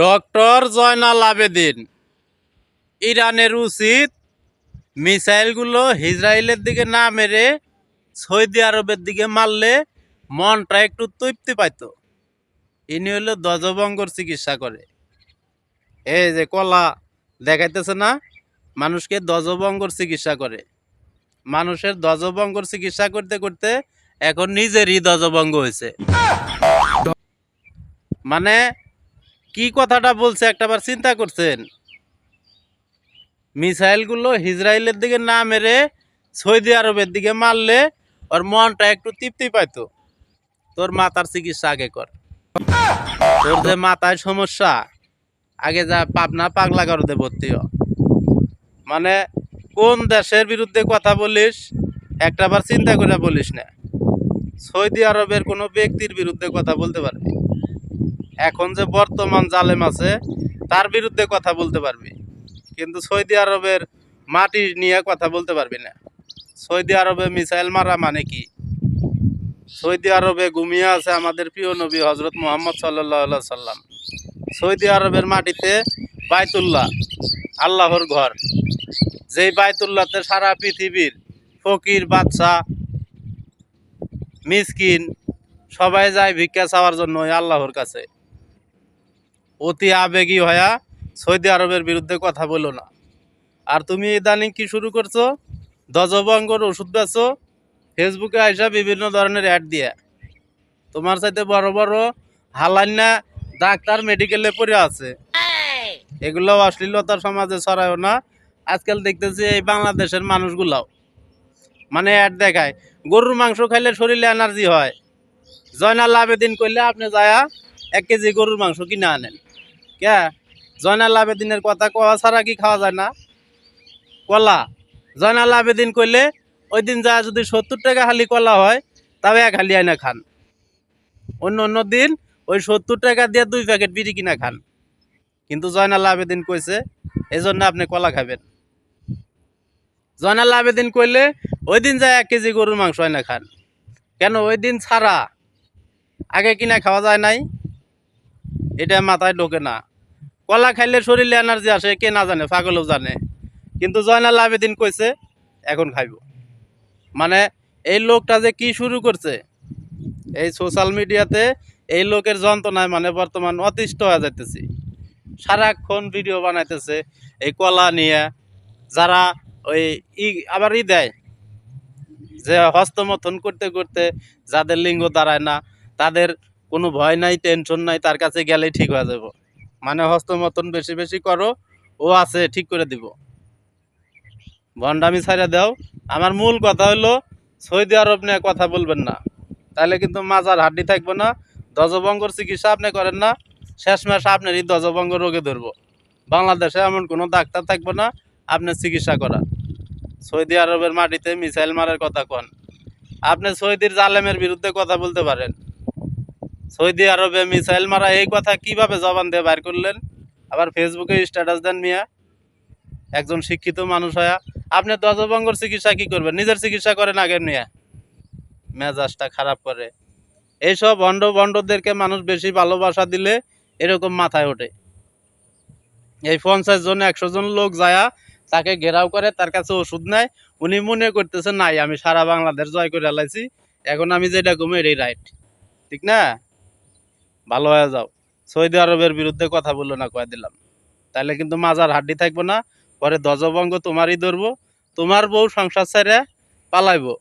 Doctor Joynal Abedin. ইরানের উচিত মিসাইলগুলো ইসরায়েলের দিকে না মেরে সৌদি আরবের দিকে মারলে মনটা একটু তৃপ্তি পাইতো। ইনি হলো দজবঙ্গর চিকিৎসা করে। এই যে কলা দেখাইতেছে না, মানুষকে দজবঙ্গর চিকিৎসা করে। মানুষের ধ্বজভঙ্গর চিকিৎসা করতে করতে এখন নিজেরই ধ্বজভঙ্গ হয়েছে। মানে কি কথাটা বলছে একটাবার চিন্তা করছেন? মিসাইলগুলো ইসরায়েলের দিকে না মেরে সৌদি আরবের দিকে মারলে ওর মনটা একটু তৃপ্তি পাইতো। তোর মাথার চিকিৎসা আগে কর। তোর যে মাথায় সমস্যা, আগে যা পাবনা পাগলা করতে ভর্তি। মানে কোন দেশের বিরুদ্ধে কথা বলিস, একটাবার চিন্তা করে বলিস না। সৌদি আরবের কোনো ব্যক্তির বিরুদ্ধে কথা বলতে পারবি এখন যে বর্তমান জালেম আছে, তার বিরুদ্ধে কথা বলতে পারবি। কিন্তু সৌদি আরবের মাটি নিয়ে কথা বলতে পারবি না। সৌদি আরবে মিসাইল মারা মানে কি? সৌদি আরবে ঘুমিয়ে আছে আমাদের প্রিয় নবী হজরত মোহাম্মদ সাল্লাহ সাল্লাম সৌদি আরবের মাটিতে বাইতুল্লাহ, আল্লাহর ঘর। যেই বাইতুল্লাহতে সারা পৃথিবীর ফকির বাচ্চা মিসকিন সবাই যায় ভিক্ষা চাওয়ার জন্য আল্লাহর কাছে। অতি আবেগী হয়া সৌদি আরবের বিরুদ্ধে কথা বলো না। আর তুমি ইদানিং কি শুরু করছ? দজবঙ্গর ওষুধ বেচো, ফেসবুকে আইসা বিভিন্ন ধরনের অ্যাড দিয়ে। তোমার সাথে বড় বড় হালান্না ডাক্তার মেডিকেলে পড়ে আছে। এগুলো অশ্লীলতার সমাজে ছড়ায়ও না। আজকাল দেখতেছি এই বাংলাদেশের মানুষগুলাও। মানে অ্যাড দেখায়, গরুর মাংস খাইলে শরীরে এনার্জি হয়। জয়নাল আবেদিন করলে আপনি যায়া এক কেজি গরুর মাংস কিনে আনেন। কে? জয়নাল আবেদিনের কথা কওয়া ছাড়া কি খাওয়া যায় না? কলা। জয়নাল আবেদিন করলে ওই দিন যা যদি সত্তর টাকা হালি কলা হয় তবে এক হালি আইনা খান। অন্য অন্য দিন ওই সত্তর টাকা দিয়ে দুই প্যাকেট বিড়ি কিনা খান। কিন্তু জয়নাল আবেদিন কইছে এই জন্য আপনি কলা খাবেন। জয়নাল আবেদিন কইলে, ওই দিন যায় এক কেজি গরুর মাংস আইনা খান। কেন ওই দিন ছাড়া? আগে কিনা খাওয়া যায় নাই? এটা মাথায় ঢোকে না। কলা খাইলে শরীরে এনার্জি আসে, কে না জানে, পাগলেও জানে। কিন্তু জয়নাল আবেদিন কইছে, এখন খাইব। মানে এই লোকটা যে কি শুরু করছে, এই সোশ্যাল মিডিয়াতে এই লোকের যন্ত্রণায় মানে বর্তমান অতিষ্ঠ হয়ে যাইতেছি। সারাক্ষণ ভিডিও বানাইতেছে এই কলা নিয়ে, যারা ওই ই, আবার ই দেয়, যে হস্তমথন করতে করতে যাদের লিঙ্গ দাঁড়ায় না, তাদের কোনো ভয় নাই টেনশন নাই, তার কাছে গেলেই ঠিক হয়ে যাব। মানে হস্তমতন বেশি বেশি করো, ও আছে, ঠিক করে দিব। ভণ্ডামি ছাড়া দাও। আমার মূল কথা হলো, সৌদি আরব নিয়ে কথা বলবেন না। তাহলে কিন্তু মাজার হাড্ডি থাকবে না দজবঙ্গর চিকিৎসা আপনি করেন না, শেষ মাস আপনার এই দজবঙ্গ রোগে ধরবো। বাংলাদেশে এমন কোনো ডাক্তার থাকবে না আপনার চিকিৎসা করা সৌদি আরবের মাটিতে মিসাইল মারার কথা কন। আপনি সৌদির জালেমের বিরুদ্ধে কথা বলতে পারেন। সৌদি আরবে মিসাইল মারা, এই কথা কীভাবে জবান দিয়ে বাইর করলেন? আবার ফেসবুকে স্ট্যাটাস দেন মিয়া। একজন শিক্ষিত মানুষ হয়া। আপনি দজবঙ্গর চিকিৎসা কি করবেন? নিজের চিকিৎসা করেন আগে নিয়ে মেজাজটা খারাপ করে। এইসব ভণ্ড ভণ্ডদেরকে মানুষ বেশি ভালোবাসা দিলে এরকম মাথায় ওঠে। এই পঞ্চাশ জন, একশো জন লোক যায়া তাকে ঘেরাও করে, তার কাছে ওষুধ নেয়। উনি মনে করতেছে, নাই, আমি সারা বাংলাদেশ জয় করে লাইছি। এখন আমি যেটা কমে এটাই রাইট ঠিক না? ভালো হয়ে যাও। সৌদি আরবের বিরুদ্ধে কথা বলল না, কয়ে দিলাম। তাহলে কিন্তু মাজার হাড্ডি থাকব না, পরে দজবঙ্গ তোমারই ধরবো, তোমার বউ সংসার ছেড়ে পালাইবো।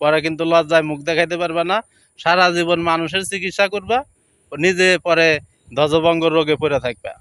পরে কিন্তু লজ্জায় মুখ দেখাইতে পারবে না, সারা জীবন মানুষের চিকিৎসা করবা নিজে পরে ধ্বজভঙ্গ রোগে পড়ে থাকবা।